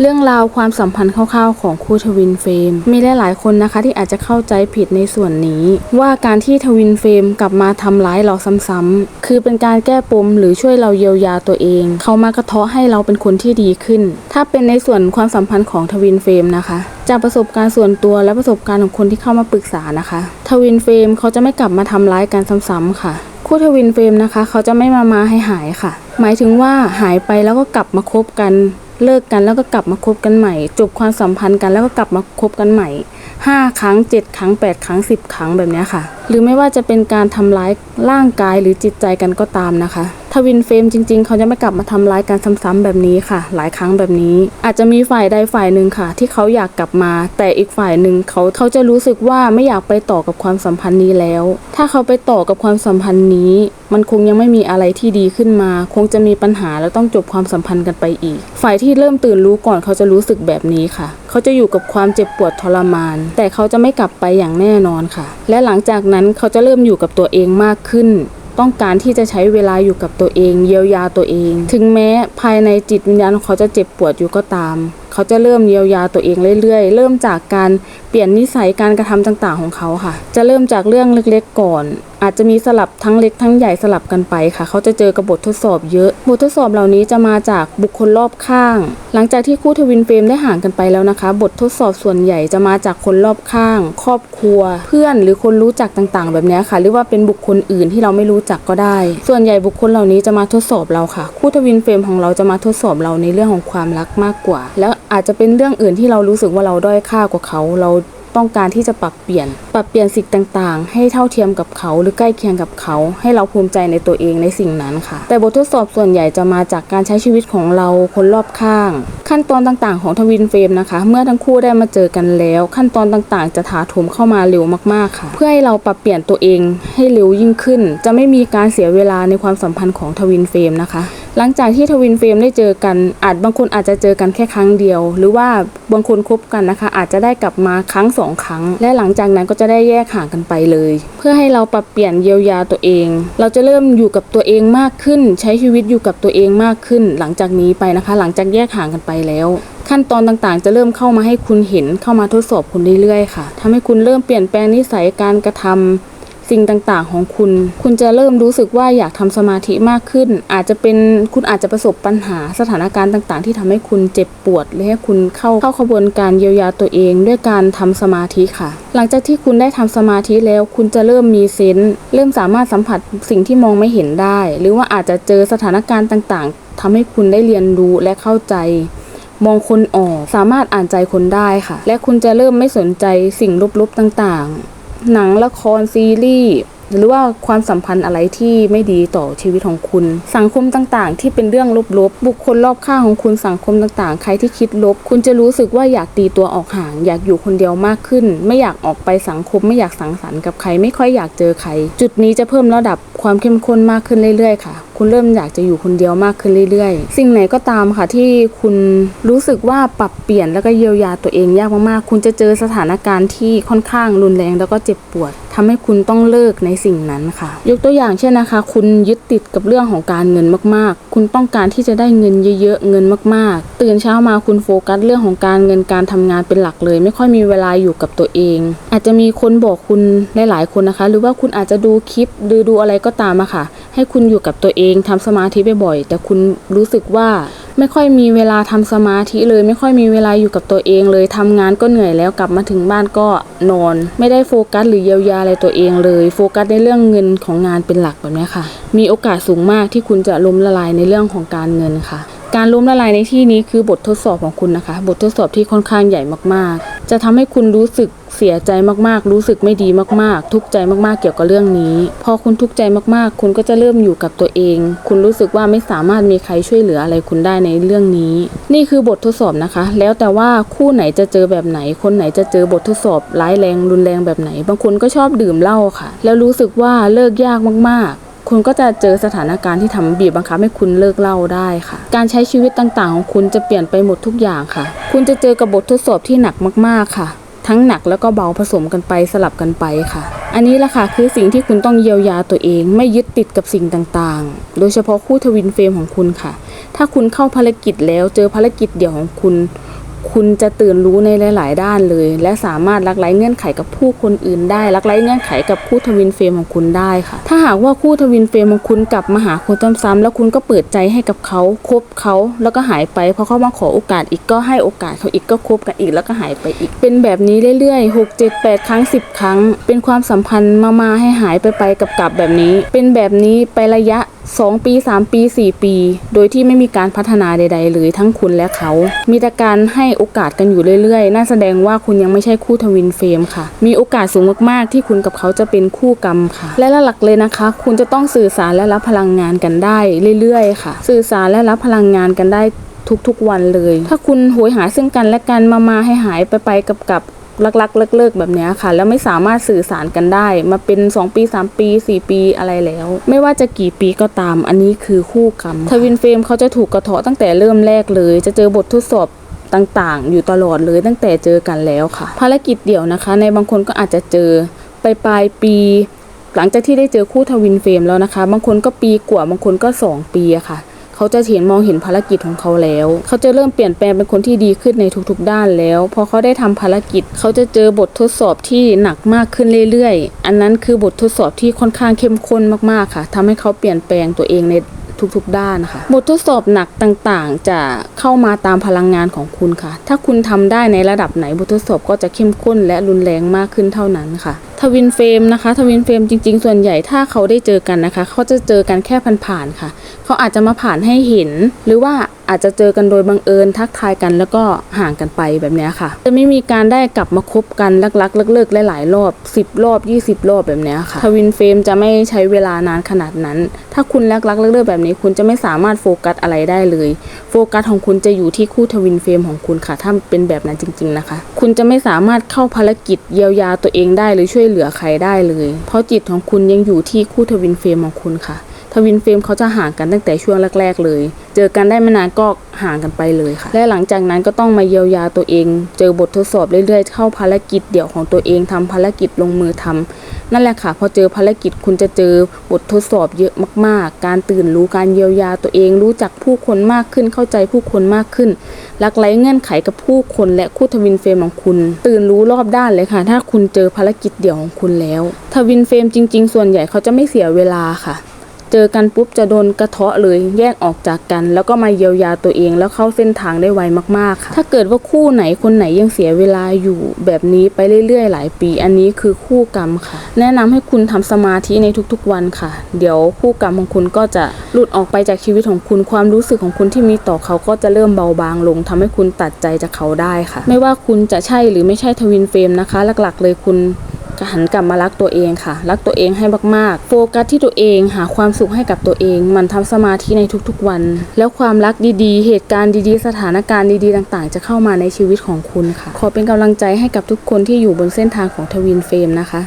เรื่องราวความสัมพันธ์คร่าวๆของคู่ทวินเฟรมมีหลายๆคนนะคะที่อาจจะเข้าใจผิดในส่วนนี้ ว่าการที่ทวินเฟรมกลับมาทำร้ายเราซ้ำๆคือเป็นการแก้ปมหรือช่วยเราเยียวยาตัวเอง เขามากระเทาะให้เราเป็นคนที่ดีขึ้น ถ้าเป็นในส่วนความสัมพันธ์ของทวินเฟรมนะคะจากประสบการณ์ส่วนตัวและประสบการณ์ของคนที่เข้ามาปรึกษานะคะทวินเฟรมเขาจะไม่กลับมาทำร้ายกันซ้ำๆค่ะคู่ทวินเฟรมนะคะ เขาจะไม่มามาให้หายค่ะ หมายถึงว่าหายไปแล้วก็กลับมาคบกัน เลิกกันแล้วก็กลับมาคบกันใหม่ จบความสัมพันธ์กันแล้วก็กลับมาคบกันใหม่ 5 ครั้ง 7 ครั้ง 8 ครั้ง 10 ครั้งแบบนี้ค่ะ หรือไม่ว่าจะเป็นการทำร้ายร่างกายหรือจิตใจกันก็ตามนะคะ ทวินเฟรมจริง ๆ เขาจะไม่กลับมาทำร้ายกันซ้ำๆแบบนี้ค่ะ หลายครั้งแบบนี้ อาจจะมีฝ่ายใดฝ่ายหนึ่งค่ะ ที่เขาอยากกลับมา แต่อีกฝ่ายหนึ่งเขาเขาจะรู้สึกว่าไม่อยากไปต่อกับความสัมพันธ์นี้แล้ว ถ้าเขาไปต่อกับความสัมพันธ์นี้ มันคงยังไม่มีอะไรที่ดีขึ้นมา คงจะมีปัญหาแล้วต้องจบความสัมพันธ์กันไปอีก ฝ่ายที่เริ่มตื่นรู้ก่อนเขาจะรู้สึกแบบนี้ค่ะ เขาจะอยู่กับความเจ็บปวดทรมาน แต่เขาจะไม่กลับไปอย่างแน่นอนค่ะ และหลังจากนั้นเขาจะเริ่มอยู่กับตัวเองมากขึ้น ต้องการที่จะใช้เวลาอยู่กับตัวเอง เยียวยาตัวเอง ถึงแม้ภายในจิตวิญญาณของเขาจะเจ็บปวดอยู่ก็ตาม เขาจะเริ่มเยียวยาตัวเองเรื่อยๆ เริ่มจากการเปลี่ยนนิสัยการกระทำต่างๆของเขาค่ะ จะเริ่มจากเรื่องเล็กๆก่อน อาจจะมีสลับทั้งเล็กทั้งใหญ่สลับกันไปค่ะ เขาจะเจอกับบททดสอบเยอะ บททดสอบเหล่านี้จะมาจากบุคคลรอบข้าง หลังจากที่คู่ทวินเฟรมได้ห่างกันไปแล้วนะคะ บททดสอบส่วนใหญ่จะมาจากคนรอบข้าง ครอบครัว เพื่อนหรือคนรู้จักต่างๆ แบบนี้ค่ะ หรือว่าเป็นบุคคลอื่นที่เราไม่รู้จักก็ได้ ส่วนใหญ่บุคคลเหล่านี้จะมาทดสอบเราค่ะ คู่ทวินเฟรมของเราจะมาทดสอบเราในเรื่องของความรักมากกว่า แล้วอาจจะเป็นเรื่องอื่นที่เรารู้สึกว่าเราด้อยค่ากว่าเขา เราต้องการที่จะปรับเปลี่ยน ปรับเปลี่ยนสิ่งต่างๆ ให้เท่าเทียมกับเขาหรือใกล้เคียงกับเขา ให้เราภูมิใจในตัวเองในสิ่งนั้นค่ะ แต่บททดสอบส่วนใหญ่จะมาจากการใช้ชีวิตของเราคนรอบข้าง ขั้นตอนต่างๆ ของทวินเฟรมนะคะ เมื่อทั้งคู่ได้มาเจอกันแล้ว ขั้นตอนต่างๆ จะถาโถมเข้ามาเร็วมากๆค่ะ เพื่อให้เราปรับเปลี่ยนตัวเองให้เร็วยิ่งขึ้น จะไม่มีการเสียเวลาในความสัมพันธ์ของทวินเฟรมนะคะ หลังจากที่ทวินเฟรมได้เจอกัน อาจบางคนอาจจะเจอกันแค่ครั้งเดียว หรือว่าบางคนคบกันนะคะ อาจจะได้กลับมาครั้งสองครั้ง และหลังจากนั้นก็จะได้แยกห่างกันไปเลย เพื่อให้เราปรับเปลี่ยนเยียวยาตัวเอง เราจะเริ่มอยู่กับตัวเองมากขึ้น ใช้ชีวิตอยู่กับตัวเองมากขึ้น หลังจากนี้ไปนะคะ หลังจากแยกห่างกันไปแล้ว ขั้นตอนต่างๆ จะเริ่มเข้ามาให้คุณเห็นเข้ามาทดสอบคุณเรื่อยๆค่ะทำให้คุณเริ่มเปลี่ยนแปลงนิสัยการกระทำ สิ่งต่างๆของคุณ คุณจะเริ่มรู้สึกว่าอยากทำสมาธิมากขึ้น อาจจะเป็นคุณอาจจะประสบปัญหาสถานการณ์ต่าง ๆ ที่ทำให้คุณเจ็บปวดหรือให้คุณเข้าเข้าขบวนการเยียวยาตัวเอง ด้วยการทำสมาธิค่ะ หลังจากที่คุณได้ทำสมาธิแล้ว คุณจะเริ่มมีเซนส์เริ่มสามารถสัมผัสสิ่งที่มองไม่เห็นได้ หรือว่าอาจจะเจอสถานการณ์ต่างๆทำให้คุณได้เรียนรู้และเข้าใจมองคนออกสามารถอ่านใจคนได้ค่ะ และคุณจะเริ่มไม่สนใจสิ่งลบๆต่างๆ หนังละครซีรีส์หรือว่าความสัมพันธ์อะไรที่ไม่ดีต่อชีวิตของคุณ สังคมต่างๆ ที่เป็นเรื่องลบๆบุคคลรอบข้างของคุณสังคมต่างๆ ใครที่คิดลบ คุณจะรู้สึกว่าอยากตีตัวออกห่าง อยากอยู่คนเดียวมากขึ้น ไม่อยากออกไปสังคมไม่อยากสังสรรค์กับใคร ไม่ค่อยอยากเจอใคร จุดนี้จะเพิ่มระดับความเข้มข้นมากขึ้นเรื่อยๆค่ะ คุณเริ่มอยากจะอยู่คนเดียวมากขึ้นเรื่อยๆ สิ่งไหนก็ตามค่ะที่คุณรู้สึกว่าปรับเปลี่ยนแล้วก็เยียวยาตัวเองยากมากๆ คุณจะเจอสถานการณ์ที่ค่อนข้างรุนแรงแล้วก็เจ็บปวดทำให้คุณต้องเลิกในสิ่งนั้นค่ะ ยกตัวอย่างเช่นนะคะ คุณยึดติดกับเรื่องของการเงินมากๆ คุณต้องการที่จะได้เงินเยอะๆ เงินมากๆ ตื่นเช้ามาคุณโฟกัสเรื่องของการเงินการทำงานเป็นหลักเลย ไม่ค่อยมีเวลาอยู่กับตัวเอง อาจจะมีคนบอกคุณหลายๆคนนะคะ หรือว่าคุณอาจจะดูคลิปดูดูอะไรก็ตามอะค่ะ ให้คุณอยู่กับตัวเองทำสมาธิบ่อยๆ แต่คุณรู้สึกว่าไม่ค่อยมีเวลาทำสมาธิเลย ไม่ค่อยมีเวลาอยู่กับตัวเองเลยทำงานก็เหนื่อยแล้วกลับมาถึงบ้านก็นอน ไม่ได้โฟกัสหรือเยียวยาอะไรตัวเองเลย โฟกัสในเรื่องเงินของงานเป็นหลักแบบนี้ค่ะ มีโอกาสสูงมากที่คุณจะล้มละลายในเรื่องของการเงินค่ะ การล้มละลายในที่นี้คือบททดสอบของคุณนะคะ บททดสอบที่ค่อนข้างใหญ่มากๆ จะทำให้คุณรู้สึกเสียใจมากๆ รู้สึกไม่ดีมากๆ ทุกข์ใจมากๆ เกี่ยวกับเรื่องนี้ พอคุณทุกข์ใจมากๆ คุณก็จะเริ่มอยู่กับตัวเอง คุณรู้สึกว่าไม่สามารถมีใครช่วยเหลืออะไรคุณได้ในเรื่องนี้ นี่คือบททดสอบนะคะ แล้วแต่ว่าคู่ไหนจะเจอแบบไหน คนไหนจะเจอบททดสอบร้ายแรงรุนแรงแบบไหน บางคนก็ชอบดื่มเหล้าค่ะ แล้วรู้สึกว่าเลิกยากมากๆ คุณก็จะเจอสถานการณ์ที่ทำบีบบังคับให้คุณเลิกเล้าได้ค่ะ การใช้ชีวิตต่างๆ ของคุณจะเปลี่ยนไปหมดทุกอย่างค่ะ คุณจะเจอกับบททดสอบที่หนักมากๆค่ะ ทั้งหนักแล้วก็เบาผสมกันไปสลับกันไปค่ะ อันนี้แหละค่ะคือสิ่งที่คุณต้องเยียวยาตัวเอง ไม่ยึดติดกับสิ่งต่างๆ โดยเฉพาะคู่ทวินเฟรมของคุณค่ะ ถ้าคุณเข้าภารกิจแล้วเจอภารกิจเดี่ยวของคุณ คุณจะตื่นรู้ในหลาย ๆ ด้านเลย และสามารถลักไล้เงื่อนไขกับผู้คนอื่นได้ลักไล้เงื่อนไขกับคู่ทวินเฟรมของคุณได้ค่ะ ถ้าหากว่าคู่ทวินเฟรมของคุณกลับมาหาคุณซ้ำๆแล้วคุณก็เปิดใจให้กับเขาคบเขาแล้วก็หายไปพอเขามาขอโอกาสอีกก็ให้โอกาสเขาอีกก็คบกันอีกแล้วก็หายไปอีก เป็นแบบนี้เรื่อย ๆ 6 7 8 ครั้ง 10 ครั้ง เป็นความสัมพันธ์มามาให้หายไปไปกับกลับแบบนี้ เป็นแบบนี้ไประยะ 2 ปี 3 ปี 4 ปี โดยที่ไม่มีการพัฒนาใด ๆ เลยทั้งคุณและเขา มีแต่การให้โอกาสกันอยู่เรื่อยๆ น่าแสดงว่าคุณยังไม่ใช่คู่ทวินเฟรมค่ะ มีโอกาสสูงมากๆ ที่คุณกับเขาจะเป็นคู่กรรมค่ะ และหลักเลยนะคะ คุณจะต้องสื่อสารและรับพลังงานกันได้เรื่อยๆ ค่ะ สื่อสารและรับพลังงานกันได้ทุกๆวันเลย ถ้าคุณโหยหาซึ่งกันและกันมามาให้หายไปไปกับกับ ลักๆเลิกๆแบบนี้ค่ะ แล้วไม่สามารถสื่อสารกันได้ มาเป็น 2 ปี 3 ปี 4 ปีอะไรแล้ว ไม่ว่าจะกี่ปีก็ตามอันนี้คือคู่กรรมทวินเฟรมเขาจะถูกกระเทาะตั้งแต่เริ่มแรกเลย จะเจอบททดสอบต่างๆ อยู่ตลอดเลยตั้งแต่เจอกันแล้วค่ะ ภารกิจเดี่ยวนะคะ ในบางคนก็อาจจะเจอไปปลายปีหลังจากที่ได้เจอคู่ทวินเฟรมแล้วนะคะ บางคนก็ปีกว่า บางคนก็ 2 ปีอะค่ะ เขาจะเห็นมองเห็นภารกิจของเขาแล้ว เขาจะเริ่มเปลี่ยนแปลงเป็นคนที่ดีขึ้นในทุกๆ ด้านแล้วพอเขาได้ทำภารกิจ เขาจะเจอบททดสอบที่หนักมากขึ้นเรื่อยๆ อันนั้นคือบททดสอบที่ค่อนข้างเข้มข้นมากๆค่ะทำให้เขาเปลี่ยนแปลงตัวเองในทุกๆ ด้านค่ะ บททดสอบหนักต่างๆ จะเข้ามาตามพลังงานของคุณค่ะ ถ้าคุณทำได้ในระดับไหนบททดสอบก็จะเข้มข้นและรุนแรงมากขึ้นเท่านั้นค่ะทวินเฟรมนะคะทวินเฟรมจริง ๆ ส่วนใหญ่ถ้าเขาได้เจอกันนะคะ เขาจะเจอกันแค่ผ่านๆค่ะ เขาอาจจะมาผ่านให้เห็น หรือว่าอาจจะเจอกันโดยบังเอิญทักทายกันแล้วก็ห่างกันไปแบบนี้ค่ะ จะไม่มีการได้กลับมาคบกันลักๆเลิกๆหลายๆรอบ 10 รอบ 20 รอบแบบนี้ค่ะทวินเฟรมจะไม่ใช้เวลานานขนาดนั้น ถ้าคุณลักๆเลิกๆแบบนี้ คุณจะไม่สามารถโฟกัสอะไรได้เลย โฟกัสของคุณจะอยู่ที่คู่ทวินเฟรมของคุณค่ะถ้าเป็นแบบนั้นจริง ๆนะคะ คุณจะไม่สามารถเข้าภารกิจเยียวยาตัวเองได้หรือช่วยเหลือใครได้เลย เพราะจิตของคุณยังอยู่ที่คู่ทวินเฟรมของคุณค่ะทวินเฟรมเขาจะห่างกันตั้งแต่ช่วงแรก ๆ เลย เจอกันได้ไม่นานก็ห่างกันไปเลยค่ะ และหลังจากนั้นก็ต้องมาเยียวยาตัวเอง เจอบททดสอบเรื่อยๆ เข้าภารกิจเดี่ยวของตัวเองทำภารกิจลงมือทำ นั่นแหละค่ะ พอเจอภารกิจคุณจะเจอบททดสอบเยอะมาก ๆ การตื่นรู้การเยียวยาตัวเอง รู้จักผู้คนมากขึ้นเข้าใจผู้คนมากขึ้นรักไร้เงื่อนไขกับผู้คนและคู่ทวินเฟรมของคุณ ตื่นรู้รอบด้านเลยค่ะ ถ้าคุณเจอภารกิจเดี่ยวของคุณแล้ว ทวินเฟรมจริง ๆ ส่วนใหญ่เขาจะไม่เสียเวลาค่ะ เจอกันปุ๊บจะโดนกระเทาะเลยแยกออกจากกัน แล้วก็มาเยียวยาตัวเองแล้วเข้าเส้นทางได้ไวมากๆค่ะถ้าเกิดว่าคู่ไหนคนไหนยังเสียเวลาอยู่แบบนี้ไปเรื่อยๆ หลายปี อันนี้คือคู่กรรมค่ะ แนะนำให้คุณทำสมาธิในทุกๆวันค่ะ เดี๋ยวคู่กรรมของคุณก็จะหลุดออกไปจากชีวิตของคุณความรู้สึกของคุณที่มีต่อเขาก็จะเริ่มเบาบางลงทำให้คุณตัดใจจากเขาได้ค่ะ ไม่ว่าคุณจะใช่หรือไม่ใช่ทวินเฟรมนะคะ หลักๆ เลยคุณ ก็หันกลับมารักตัวเองค่ะ รักตัวเองให้มากๆ โฟกัสที่ตัวเองหาความสุขให้กับตัวเอง มันทำสมาธิในทุกๆวัน แล้วความรักดีๆ เหตุการณ์ดีๆ สถานการณ์ดีๆ ต่างๆ จะเข้ามาในชีวิตของคุณค่ะ ขอเป็นกำลังใจให้กับทุกคนที่อยู่บนเส้นทางของทวินเฟรมนะคะ